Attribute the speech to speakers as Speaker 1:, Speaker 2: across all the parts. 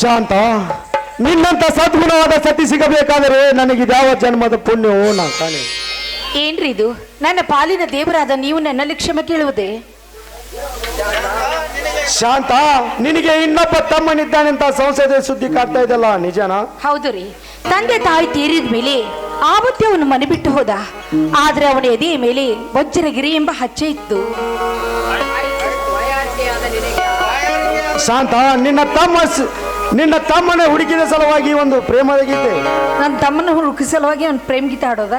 Speaker 1: ಶಾಂತ ನಿನ್ನಂತ ಸದ್ಗುಣವಾದ ಸತಿ ಸಿಗಬೇಕಾದರೆ ನನಗೆ ಯಾವ ಜನ್ಮದ ಪುಣ್ಯವೋ ನಾ ಕಾಣೆ
Speaker 2: ಏನ್ರಿ ಇದು? ನನ್ನ ಪಾಲಿನ ದೇವರಾದ ನೀವು ನನ್ನಲ್ಲಿ ಕ್ಷಮೆ ಕೇಳುವುದೇ?
Speaker 1: ಶಾಂತ ನಿನಗೆ ಇನ್ನೊಬ್ಬ ತಮ್ಮನಿದ್ದಾನೆಂತ ಸಂಸದ ಸುದ್ದಿ ಕಾಡ್ತಾ ಇದೆಲ್ಲ ನಿಜನಾ?
Speaker 2: ಹೌದು ರೀ. ತಂದೆ ತಾಯಿ ತೀರಿದ ಮೇಲೆ ಆವತ್ತೇ ಅವನು ಮನೆ ಬಿಟ್ಟು ಹೋದ. ಆದ್ರೆ ಅವನ ಎದೆಯ ಮೇಲೆ ವಜ್ರಗಿರಿ ಎಂಬ ಹಚ್ಚೆ ಇತ್ತು.
Speaker 1: ಶಾಂತ ನಿನ್ನ ತಮ್ಮ ಸ- ನಿನ್ನ ತಮ್ಮನ ಹುಡುಕಿದ ಸಲುವಾಗಿ ಒಂದು ಪ್ರೇಮದ ಗೀತೆ
Speaker 2: ನನ್ನ ತಮ್ಮನ ಹುಡುಕಿದ ಸಲುವಾಗಿ ಒಂದು ಪ್ರೇಮ್ ಗೀತೆ ಆಡೋದ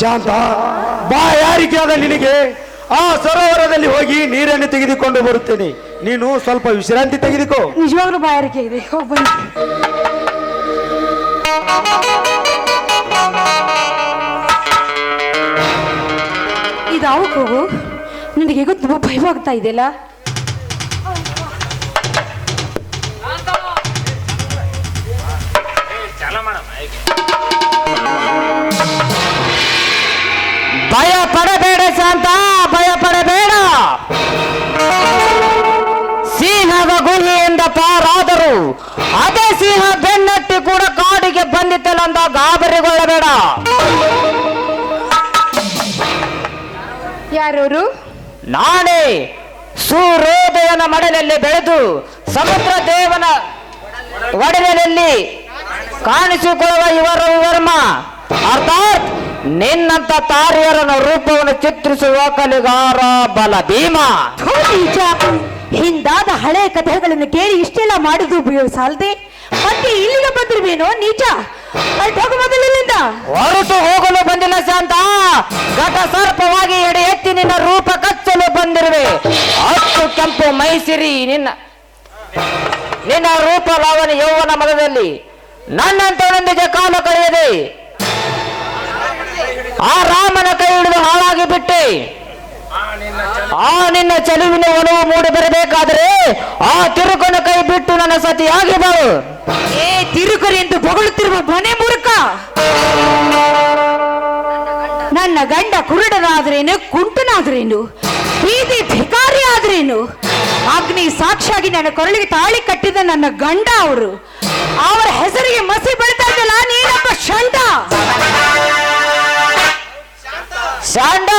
Speaker 1: ಶಾಂತ. ಬಾ ಯಾರಿಗೆ ಆದ ನಿನಗೆ? ಆ ಸರೋವರದಲ್ಲಿ ಹೋಗಿ ನೀರನ್ನು ತೆಗೆದುಕೊಂಡು ಬರುತ್ತೇನೆ. ನೀನು ಸ್ವಲ್ಪ ವಿಶ್ರಾಂತಿ ತೆಗೆದುಕೋ.
Speaker 3: ನಿಜವಾಗ್ಲೂ ಬಾಯಾರಿಕೆ ಇದೆ? ಹೋಗಿ ಹೋಗು ನನಗೆ ಗೊತ್ತು ತುಂಬ ಭಯವಾಗ್ತಾ ಇದೆಯಲ್ಲ?
Speaker 4: ಸಿಂಹ ಬೆನ್ನಟ್ಟಿ ಕೂಡ ಕಾಡಿಗೆ ಬಂದಿತ್ತಲ್ಲ ಗಾಬರಿಗೊಳ್ಳಬೇಡ.
Speaker 3: ಯಾರವರು
Speaker 4: ನಾನೇ ಸೂರ್ಯೋದಯನ ಮಡಲಲ್ಲಿ ಬೆಳೆದು ಸಮುದ್ರ ದೇವನ ಒಡಲಲ್ಲಿ ಕಾಣಿಸಿಕೊಳ್ಳುವ ಇವರ ವರ್ಮ ಅರ್ಥಾತ್ ನಿನ್ನಂತ ತಾರಿಯರನ ರೂಪವನ್ನು ಚಿತ್ರಿಸುವ ಕಲಿಗಾರ ಬಲ ಭೀಮ
Speaker 3: ಹಿಂದಾದ ಹಳೆ ಕಥೆಗಳನ್ನು ಕೇಳಿ ಇಷ್ಟೆಲ್ಲ ಮಾಡಿದ್ರು ಸಾಲದೆ ಮತ್ತೆ ಇಲ್ಲಿಗೆ ಬಂದಿರುವೇನೋ? ನೀಚ. ಇಲ್ಲಿಂದ.
Speaker 4: ಹೊರಟು ಹೋಗಲು ಬಂದಿಲ್ಲ ಶಾಂತ. ಘಟ ಸರ್ಪವಾಗಿ ಎಡೆ ಎತ್ತಿ ನಿನ್ನ ರೂಪ ಕಚ್ಚಲು ಬಂದಿರುವೆ. ಅಷ್ಟು ಕೆಂಪು ಮೈಸಿರಿ ನಿನ್ನ ನಿನ್ನ ರೂಪ ಲಾವಣ ಯೌವನ ಮದದಲ್ಲಿ ನನ್ನಂತವನೊಂದಿಗೆ ಕಾಲ ಕಳೆಯದೆ. ಆ ರಾಮನ ಕೈ ಹಿಡಿದು ಹಾಳಾಗಿ ಬಿಟ್ಟೆ. ಆ ನಿನ್ನ ಚಲುವಿನ ಒಲವು ಮೂಡಿ ಬರಬೇಕಾದರೆ ಆ ತಿರುಕನ ಕೈ ಬಿಟ್ಟು ನನ್ನ ಸತಿಯಾಗಿ ಬಾಳು.
Speaker 3: ಏ ತಿರುಕರಿ ಎಂದು ಬೊಗಳುತ್ತಿರುವ ಮನೆ ಮುರುಕ ನನ್ನ ಗಂಡ ಕುರುಡನಾದ್ರೇನು, ಕುಂಟನಾದ್ರೇನು ಬೀದಿ ಭಿಕಾರಿ ಆದ್ರೇನು? ಅಗ್ನಿ ಸಾಕ್ಷಿಯಾಗಿ ನನ್ನ ಕೊರಳಿಗೆ ತಾಳಿ ಕಟ್ಟಿದ ನನ್ನ ಗಂಡ ಅವರು. ಅವರ ಹೆಸರಿಗೆ ಮಸಿ ಬೆಳಿತಾ ಇದ್ದಲ್ಲ ನೀನಪ್ಪ ಶಂಡ
Speaker 4: ಶಾಂಡ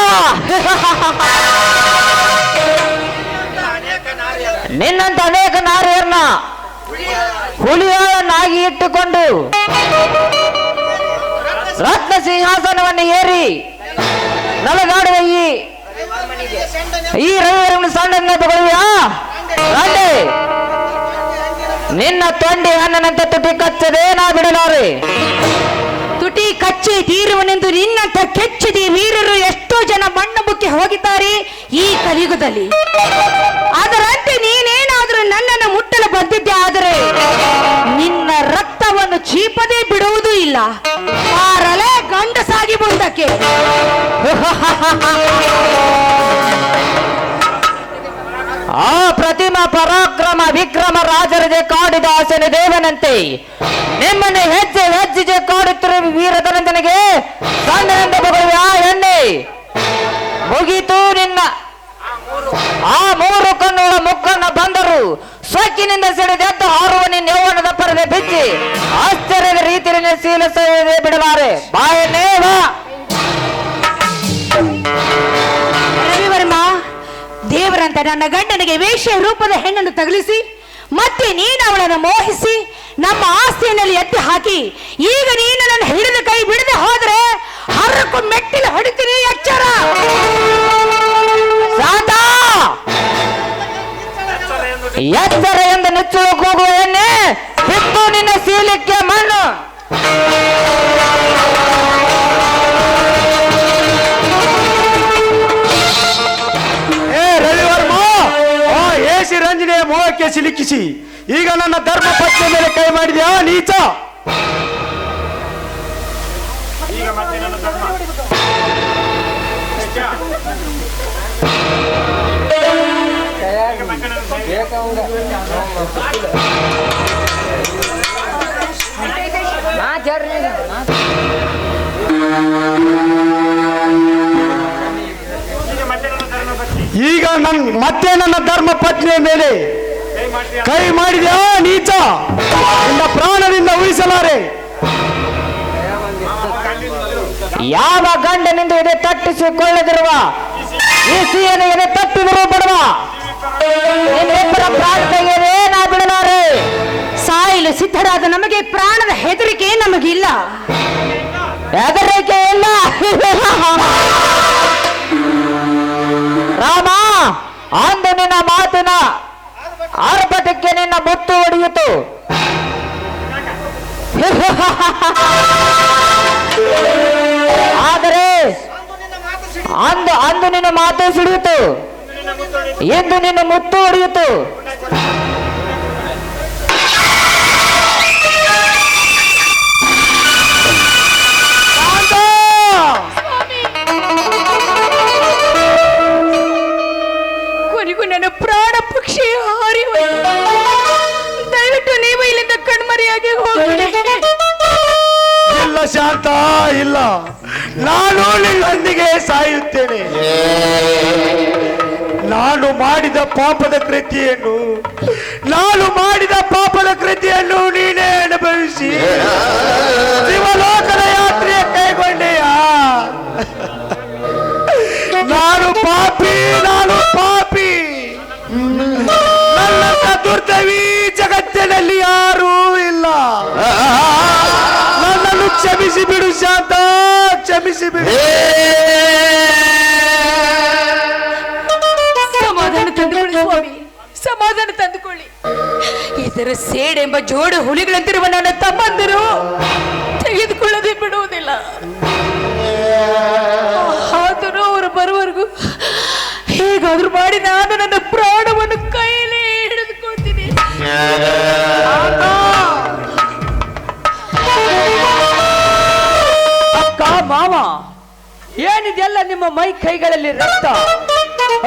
Speaker 4: ನಿನ್ನಂತ ಅನೇಕ ಹುಲಿಯನ್ನಾಗಿ ಇಟ್ಟುಕೊಂಡು ರತ್ನ ಸಿಂಹಾಸನವನ್ನು ಏರಿ ನಲಗಾಡುವ ಈ ಈ ರವಿವರನ್ನು ಸಣ್ಣ ತಗೊಳ್ಳುವ ನಿನ್ನ ತೊಂಡಿ ಹಣ್ಣನಂತೆ ತುಟಿ ಕಚ್ಚದೆ ನಾ ಬಿಡಲಾರೆ.
Speaker 3: ತುಟಿ ಕಚ್ಚಿ ತೀರುವನೆಂದು ನಿನ್ನಂತ ಕೆಚ್ಚಿದಿ ವೀರರು ಎಷ್ಟೋ ಜನ ಮಣ್ಣು ಬುಕ್ಕಿ ಹೋಗಿದ್ದಾರೆ ಈ ಕಲಿಯುಗದಲ್ಲಿ. ಅದರಂತೆ ನೀನೇನಾದ್ರೂ ನನ್ನನ್ನು ಮುಟ್ಟಲು ಬಂದಿದ್ದೆ ಆದರೆ ನಿನ್ನ ರಕ್ತವನ್ನು ಚೀಪದೇ ಬಿಡುವುದೂ ಇಲ್ಲ. ಆರಲೆ ಗಂಡಸಾಗಿ ಮುಂದಕ್ಕೆ.
Speaker 4: ಆ ಪ್ರತಿಮಾ ಪರಾಕ್ರಮ ವಿಕ್ರಮ ರಾಜರಿಗೆ ಕಾಡಿದ ಆಸನ ದೇವನಂತೆ. ನಿಮ್ಮನ್ನು ಹೆಜ್ಜೆ ಹೆಜ್ಜೆ ಕಾಡುತ್ತಿರುವ ವೀರಧನಂದನಿಗೆ ಸಣ್ಣನೆಂದ ಬಗಳುವ ಆ ಎಣ್ಣೆ. ಮುಗಿತು ನಿನ್ನ ಆ ಮೂರು ಕಣ್ಣುಗಳ ಮುಕ್ಕನ್ನ ಬಂದರು. ಸೊಕ್ಕಿನಿಂದ ಸಿಡಿದೆದ್ದು ಹಾರುವ ನಿನ್ನ ಪರದೆ ಬಿಚ್ಚಿ. ಆಶ್ಚರ್ಯದ ರೀತಿಯಲ್ಲಿ ಸೀಲಿಸದೆ ಬಿಡಲಾರೆ. ಬಾಯನ್ನೇ ನೇವ.
Speaker 3: ರವಿವರ್ಮ ದೇವರಂತ ನನ್ನ ಗಂಡನಿಗೆ ವೇಶ್ಯ ರೂಪದ ಹೆಣ್ಣನ್ನು ತಗಲಿಸಿ ಮತ್ತೆ ನೀನು ಅವಳನ್ನು ಮೋಹಿಸಿ ನಮ್ಮ ಆಸ್ತಿಯಲ್ಲಿ ಎತ್ತಿ ಹಾಕಿ ಈಗ ನೀನು ನನ್ನ ಹಿಡಿದ ಕೈ ಬಿಡದೆ ಹೋದ್ರೆ ಹರಕು ಮೆಟ್ಟಿಲು ಹೊಡಿತೀನಿ ಎಚ್ಚರ
Speaker 4: ಎತ್ತರ ಎಂದು ನೆಚ್ಚಲು ಕೂಗುವ ಎಣ್ಣೆ ಬಿದ್ದು ನಿನ್ನ ಸೀಲಿಕ್ಕೆ ಮಣ್ಣು.
Speaker 1: ಏ ರವಿವರ್ಮ ಆ ಏಸಿ ರಂಜನೆಯ ಮೋಹಕ್ಕೆ ಸಿಲುಕಿಸಿ. ಈಗ ನನ್ನ ಧರ್ಮ ಪತ್ನಿಯ ಮೇಲೆ ಕೈ ಮಾಡಿದ್ಯಾ ನೀಚ? ಈಗ ನನ್ ಮತ್ತೆ ನನ್ನ ಧರ್ಮ ಪತ್ನಿಯ ಮೇಲೆ ಕೈ ಮಾಡಿದ್ಯಾ ನೀಚ ನಿನ್ನ ಪ್ರಾಣದಿಂದ ಉಳಿಸಲಾರೆ.
Speaker 4: ಯಾವ ಗಂಡನಿಂದ ಎದೆ ತಟ್ಟಿಸಿಕೊಳ್ಳದಿರುವ ಈ ಬಿಡುವ ನಿನ್ನಿಬ್ಬರ ಪ್ರಾಣ ತೆಗೆಯದೇ ನಾ ಬಿಡಲಾರೆ
Speaker 3: ಸಾಯಲು ಸಿದ್ಧರಾದ ನಮಗೆ ಪ್ರಾಣದ ಹೆದರಿಕೆ ನಮಗಿಲ್ಲ.
Speaker 4: ಹೆದರಿಕೆ ಇಲ್ಲ. ರಾಮ ಅಂದು ನಿನ್ನ ಮಾತಿನ ಆರ್ಭಟಕ್ಕೆ ನಿನ್ನ ಮುತ್ತು ಹೊಡೆಯಿತು ಆದರೆ
Speaker 5: ಅಂದು ನಿನ್ನ ಮಾತು ಸಿಡಿಯಿತು ಎಂದು ನಿನ್ನ ಮುತ್ತು ಹೊಡೆಯಿತು.
Speaker 4: ಪಾಪದ ಕೃತಿಯನ್ನು, ನಾನು ಮಾಡಿದ ಪಾಪದ ಕೃತಿಯನ್ನು ನೀನೇ ಅನುಭವಿಸಿ. ಶಿವಲೋಕದ ಯಾತ್ರೆಯ ಕೈಗೊಂಡೆಯ. ನಾನು ಪಾಪಿ ನಾನು ಪಾಪಿ. ನನ್ನ ದುರ್ದವಿ ಜಗತ್ತಿನಲ್ಲಿ ಯಾರೂ ಇಲ್ಲ. ನನ್ನನ್ನು ಕ್ಷಮಿಸಿ ಬಿಡು ಶಾಂತ ಕ್ಷಮಿಸಿ ಬಿಡು
Speaker 6: ಇದರ ಸೇಡೆಂಬ ಜೋಡು ಹುಲಿಗಳಂತಿರುವ ನನ್ನ ತಮ್ಮಂದಿರು ತೆಗೆದುಕೊಳ್ಳದೆ ಬಿಡುವುದಿಲ್ಲ. ಆದರೂ ಅವರು ಬರುವವರೆಗೂ ಹೇಗಾದ್ರೂ ಮಾಡಿ ನಾನು ನನ್ನ ಪ್ರಾಣವನ್ನು ಕೈಯಲ್ಲಿ ಹಿಡಿದುಕೊಳ್ತೀನಿ.
Speaker 5: ಅಕ್ಕ, ಮಾವ, ಏನಿದೆಯಲ್ಲ ನಿಮ್ಮ ಮೈ ಕೈಗಳಲ್ಲಿ ರಕ್ತ?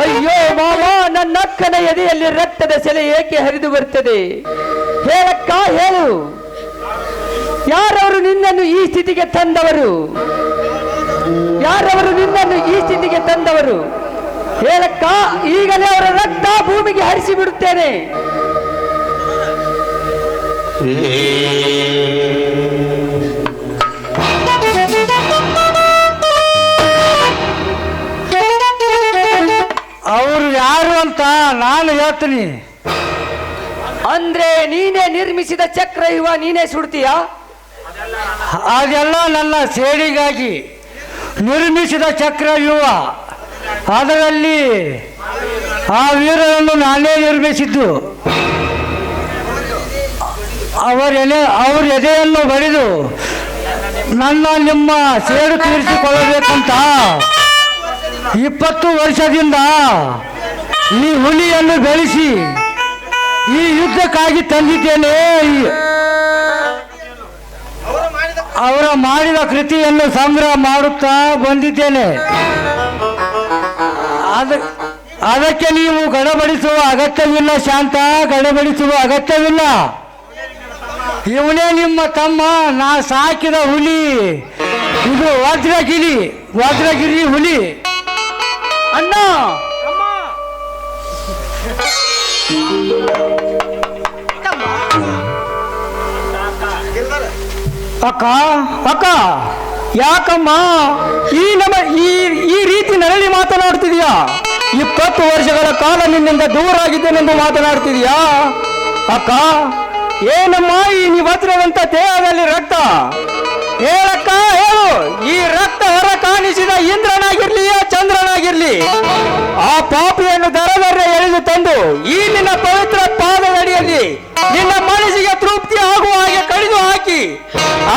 Speaker 5: ಅಯ್ಯೋ, ಮಾವ, ನನ್ನ ಅಕ್ಕನ ಎದೆಯಲ್ಲಿ ರಕ್ತದ ಸೆಲೆ ಏಕೆ ಹರಿದು ಬರ್ತದೆ? ಹೇಳಕ್ಕ ಹೇಳು. ಯಾರವರು ನಿನ್ನನ್ನು ಈ ಸ್ಥಿತಿಗೆ ತಂದವರು? ಯಾರವರು ನಿನ್ನನ್ನು ಈ ಸ್ಥಿತಿಗೆ ತಂದವರು? ಹೇಳಕ್ಕ, ಈಗಲೇ ಅವರ ರಕ್ತ ಭೂಮಿಗೆ ಹರಿಸಿ ಬಿಡುತ್ತೇನೆ.
Speaker 4: ಅವರು ಯಾರು ಅಂತ ನಾನು ಹೇಳ್ತೀನಿ.
Speaker 5: ಅಂದ್ರೆ ನೀನೇ ನಿರ್ಮಿಸಿದ ಚಕ್ರ ಇವ, ನೀನೇ ಸುಡ್ತೀಯ?
Speaker 4: ಅದೆಲ್ಲ ನನ್ನ ಸೇಡಿಗಾಗಿ ನಿರ್ಮಿಸಿದ ಚಕ್ರ ಯುವ ಅದರಲ್ಲಿ ಆ ವೀರನನ್ನು ನಾನೇ ನಿರ್ಮಿಸಿದ್ದು. ಅವರ ಎಲೆ, ಅವರ ಎದೆಯನ್ನು ಬಡಿದು ನನ್ನ, ನಿಮ್ಮ ಸೇಡು ತೀರಿಸಿಕೊಳ್ಳಬೇಕಂತ ಇಪ್ಪತ್ತು ವರ್ಷದಿಂದ ಈ ಹುಲಿಯನ್ನು ಬೆಳೆಸಿ ಈ ಯುದ್ಧಕ್ಕಾಗಿ ತಂದಿದ್ದೇನೆ. ಅವರ ಮಾಡಿದ ಕೃತಿಯನ್ನು ಸಂಗ್ರಹ ಮಾಡುತ್ತಾ ಬಂದಿದ್ದೇನೆ. ಅದ ಅದಕ್ಕೆ ನೀವು ಗಡಬಡಿಸುವ ಅಗತ್ಯವಿಲ್ಲ ಶಾಂತ, ಗಡಬಡಿಸುವ ಅಗತ್ಯವಿಲ್ಲ. ಇವನೇ ನಿಮ್ಮ ತಮ್ಮ, ನಾ ಸಾಕಿದ ಹುಲಿ. ಇದು ವಜ್ರಗಿರಿ ವಜ್ರಗಿರಿ ಹುಲಿ.
Speaker 5: ಅಣ್ಣ!
Speaker 4: ಅಕ್ಕ ಅಕ್ಕ, ಯಾಕಮ್ಮ? ಈ ನಮ್ಮ ಈ ಈ ರೀತಿ ನರಳಿ ಮಾತನಾಡ್ತಿದೀಯಾ? ಇಪ್ಪತ್ತು ವರ್ಷಗಳ ಕಾಲ ನಿನ್ನಿಂದ ದೂರ ಆಗಿದ್ದೇನೆಂದು ಮಾತನಾಡ್ತಿದೀಯಾ? ಅಕ್ಕ, ಏನಮ್ಮ ಈ ನಿವಜ್ರದಂತ ದೇಹದಲ್ಲಿ ರಕ್ತ? ಹೇಳಕ್ಕ, ಹೇಳು, ಈ ರಕ್ತ ಹೊರ ಕಾಣಿಸಿದ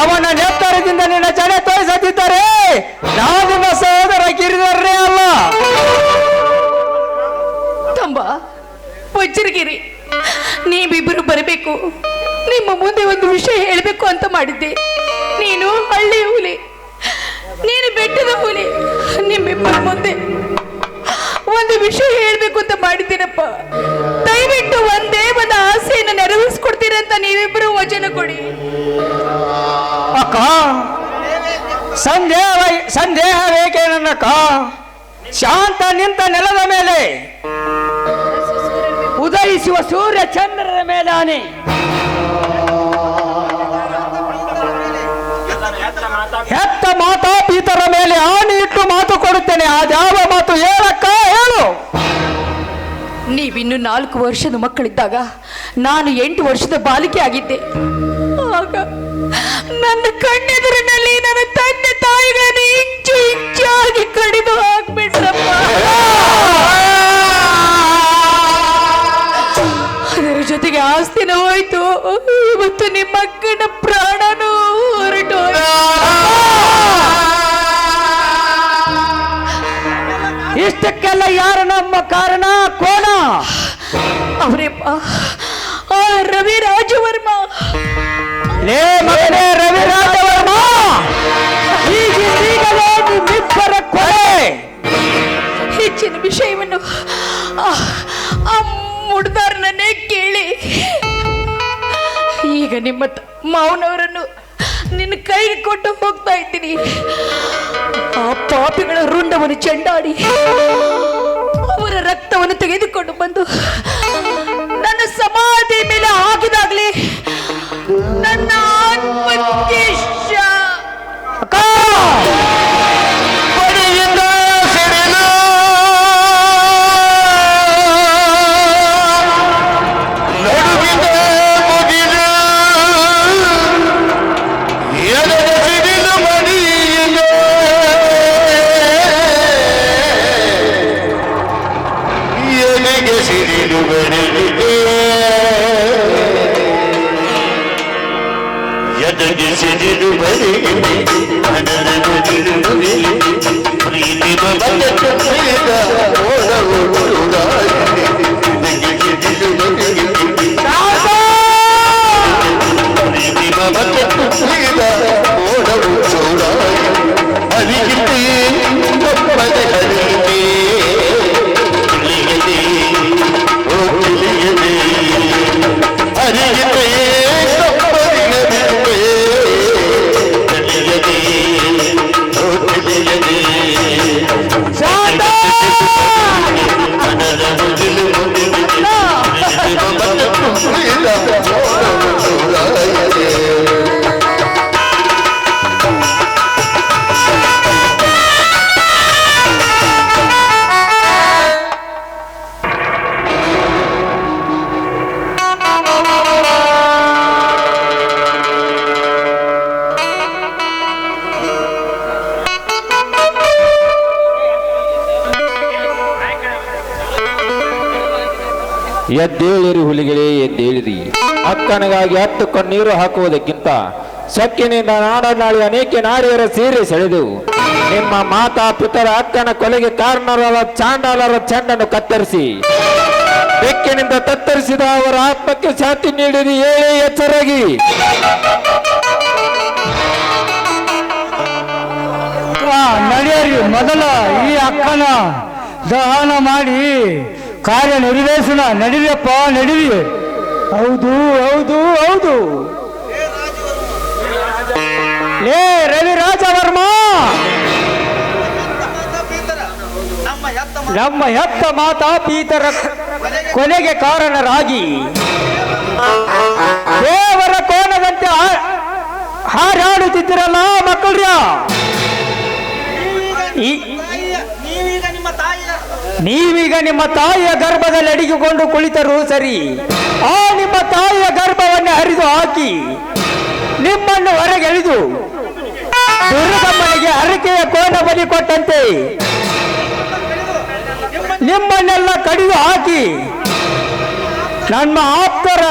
Speaker 4: ಅವನ ನೆತ್ತರದಿಂದ ನಿನ್ನ ಜಡೆ ತೋರಿಸದಿದ್ದರೆ ನಾನು ನಿನ್ನ ಸಹೋದರ ಅಲ್ಲ.
Speaker 6: ತಂಬ, ವಜ್ರಗಿರಿ, ನೀವಿಬ್ಬರು ಬರಬೇಕು. ನಿಮ್ಮ ಮುಂದೆ ಒಂದು ವಿಷಯ ಹೇಳಬೇಕು ಅಂತ ಮಾಡಿದ್ದೆ. ನೀನು ಹಳ್ಳಿ ಹುಲಿ, ನೀನು ಬೆಟ್ಟದ ಹುಲಿ, ನಿಮ್ಮಿಬ್ಬರ ಮುಂದೆ ಒಂದು ವಿಷಯ ಹೇಳಬೇಕು ಅಂತ ಮಾಡಿದ್ದೀನಪ್ಪ. ದಯವಿಟ್ಟು ಒಂದೇ ಒಂದು ಆಸೆಯನ್ನು ನೆರವೇರಿಸ್ಕೊಡ್ತೀರಂತ ನೀವಿಬ್ಬರು ವಚನ ಕೊಡಿ.
Speaker 4: ಅಕ್ಕ ಸಂದೇಹ ಸಂದೇಹ ಬೇಕೇ ಕಾ? ಶಾಂತ ನಿಂತ ನೆಲದ ಮೇಲೆ.
Speaker 5: ಉದಯಿಸುವ ಸೂರ್ಯ ಚಂದ್ರರ ಮೇಲಾನೆ.
Speaker 4: ಹೆತ್ತ ಮಾತಾ ಪೀತರ ಮೇಲೆ ಆನೆ ಇಟ್ಟು ಮಾತು ಕೊಡುತ್ತೇನೆ. ಅದ್ಯಾವ ಮಾತು ಹೇಳಕ್ಕ ಹೇಳು.
Speaker 6: ನೀವಿನ್ನು ನಾಲ್ಕು ವರ್ಷದ ಮಕ್ಕಳಿದ್ದಾಗ ನಾನು ಎಂಟು ವರ್ಷದ ಬಾಲಿಕೆ ಆಗಿದ್ದೆ. ಆಗ ನನ್ನ ಕಣ್ಣೆದುರಿನಲ್ಲಿ ನನ್ನ ತಂದೆ ತಾಯಿಗಳನ್ನು ಇಂಚು ಇಂಚಾಗಿ ಕಡಿದು ಹಾಕ್ಬಿಟ್ರಪ್ಪ. ಅದರ ಜೊತೆಗೆ ಆಸ್ತಿನೂ ಹೋಯ್ತು. ಇವತ್ತು ನಿಮ್ಮ ಅಕ್ಕನ ಪ್ರಾಣನೂ ಹೊರಟು
Speaker 4: ಇಷ್ಟಕ್ಕೆಲ್ಲ ಯಾರು ನಮ್ಮ ಕಾರಣ? ಕೋಣ
Speaker 6: ಅವರೇ ರವಿ ರಾಜವರ್ಮ
Speaker 4: ಲೇ ಮಗನೇ.
Speaker 6: ಆ ಮುಡ್ದಾರನನ್ನೇ ಕೇಳಿ. ಈಗ ನಿಮ್ಮ ಮಾವನವರನ್ನು ನಿನ್ನ ಕೈಗೆ ಕೊಟ್ಟು ಹೋಗ್ತಾ ಇದ್ದೀನಿ. ಆ ಪಾಪಿಗಳ ರುಂಡವನ್ನು ಚೆಂಡಾಡಿ ಅವರ ರಕ್ತವನ್ನು ತೆಗೆದುಕೊಂಡು ಬಂದು ನನ್ನ ಸಮಾಧಿ ಮೇಲೆ ಹಾಕಿದಾಗಲೇ ನನ್ನ ಆತ್ಮಕ್ಕೆ
Speaker 4: మనదొడు
Speaker 2: చెడులు బలిగింది మనదొడు చెడులు బలిగింది ప్రీతి మమత ప్రేమ
Speaker 7: ಎದ್ದೇಳಿರಿ ಹುಲಿಗಳೇ ಎದ್ದೇಳಿರಿ ಅಕ್ಕನಿಗಾಗಿ ಹತ್ತು ಕಣ್ಣೀರು ಹಾಕುವುದಕ್ಕಿಂತ ಸಕ್ಕಿನಿಂದ ನಾಡನಾಳಿ ಅನೇಕ ನಾರಿಯರ ಸೀರೆ ಸೆಳೆದು ನಿಮ್ಮ ಮಾತಾ ಪಿತರ ಅಕ್ಕನ ಕೊಲೆಗೆ ಕಾರಣರಾದ ಚಾಂಡಾಲರ ಚೆಂಡನ್ನು ಕತ್ತರಿಸಿ, ಬೆಕ್ಕಿನಿಂದ ತತ್ತರಿಸಿದ ಅವರ ಆತ್ಮಕ್ಕೆ ಶಾಂತಿ ನೀಡಿರಿ ಏಳೇ ಎಚ್ಚರಾಗಿ.
Speaker 4: ನಡೆಯರಿ, ಮೊದಲ ಈ ಅಕ್ಕನ ದಹನ ಮಾಡಿ ಕಾರ್ಯ ನೆರವೇರಿಸೋಣ ನಡೀರಿಯಪ್ಪ ನಡೀರಿ ಹೌದು ಹೌದು ಹೌದು. ಏ ರವಿ ರಾಜವರ್ಮ ನಮ್ಮ ಹೆತ್ತ ಮಾತಾ ಪೀತರ ಕೊನೆಗೆ ಕಾರಣರಾಗಿ ದೇವರ ಕೋನದಂತೆ ಹಾರಾಡುತ್ತಿದ್ದಿರಲ್ಲ ಮಕ್ಕಳ್ರ್ಯ? ಈ-
Speaker 8: ನೀವೀಗ ನಿಮ್ಮ ತಾಯಿಯ
Speaker 4: ಗರ್ಭದಲ್ಲಿ ಅಡಿಗೆಕೊಂಡು ಕುಳಿತರು ಸರಿ. ಆ ನಿಮ್ಮ ತಾಯಿಯ ಗರ್ಭವನ್ನು ಹರಿದು ಹಾಕಿ ನಿಮ್ಮನ್ನು ಹೊರಗೆಳೆದು ದುರ್ಗಮ್ಮನಿಗೆ ಹರಕೆಯ ಕೋಣ ಬಲಿ ಕೊಟ್ಟಂತೆ. ನಿಮ್ಮನ್ನೆಲ್ಲ ಕಡಿದು ಹಾಕಿ ನಮ್ಮ ಆಪ್ತರ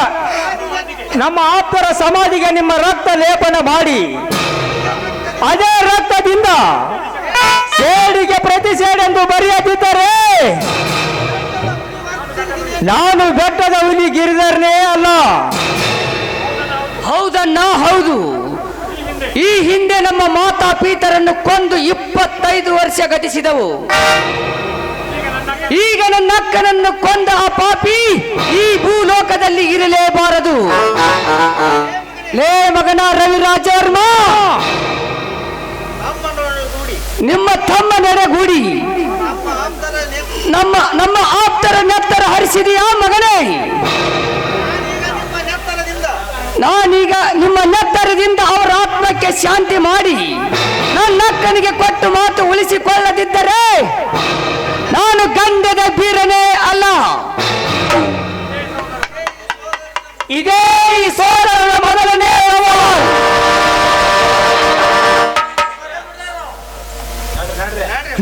Speaker 4: ನಮ್ಮ ಆಪ್ತರ ಸಮಾಧಿಗೆ ನಿಮ್ಮ ರಕ್ತ ಲೇಪನ ಮಾಡಿ. ಅದೇ ರಕ್ತದಿಂದ ಸೇಡಿಗೆ ಪ್ರತಿ ಸೇಡೆಂದು ಬರೆಯದಿದ್ದರೆ ನಾನು ಬೆಟ್ಟದ ಹುಲಿ ಗಿರಿಧರನೇ ಅಲ್ಲ.
Speaker 5: ಹೌದನ್ನ ಹೌದು. ಈ ಹಿಂದೆ ನಮ್ಮ ಮಾತಾ ಪೀತರನ್ನು ಕೊಂದು ಇಪ್ಪತ್ತೈದು ವರ್ಷ ಗತಿಸಿದವು. ಈಗ ನನ್ನ ಅಕ್ಕನನ್ನು ಕೊಂದ ಆ ಪಾಪಿ ಈ ಭೂಲೋಕದಲ್ಲಿ ಇರಲೇಬಾರದು. ಲೇ ಮಗನ
Speaker 8: ರವಿರಾಜರ್ಮಾ
Speaker 5: ನಿಮ್ಮ ತಮ್ಮ ನೆರೆಗೂಡಿ.
Speaker 8: ನಮ್ಮ
Speaker 5: ನಮ್ಮ ಆಪ್ತರ ನೆತ್ತರ ಹರಿಸಿದೆಯಾ ಮಗನೇ?
Speaker 8: ನಾನೀಗ ನಿಮ್ಮ ನೆತ್ತರದಿಂದ
Speaker 5: ಅವರ ಆತ್ಮಕ್ಕೆ ಶಾಂತಿ ಮಾಡಿ, ನನ್ನ ಅಕ್ಕನಿಗೆ ಕೊಟ್ಟು ಮಾತು ಉಳಿಸಿಕೊಳ್ಳದಿದ್ದರೆ ನಾನು ಗಂಡದ ಬೀರನೇ ಅಲ್ಲ. ಇದೇ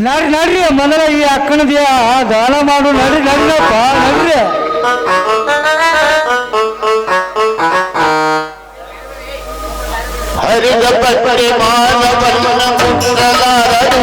Speaker 4: ನಡ್ರಿ ನಡ್ರಿ ಮೊದಲ ಈ ಅಕ್ಕನದಿಯ ದಾನ ಮಾಡು ನಡ್ರಿ ನಡ್ರಪ್ಪ ನಡ್ರಿ
Speaker 2: ಹರಿದ ಪಟ್ಟಿ ಮಾನವನ್ನ ಮುಂದಲಾರದು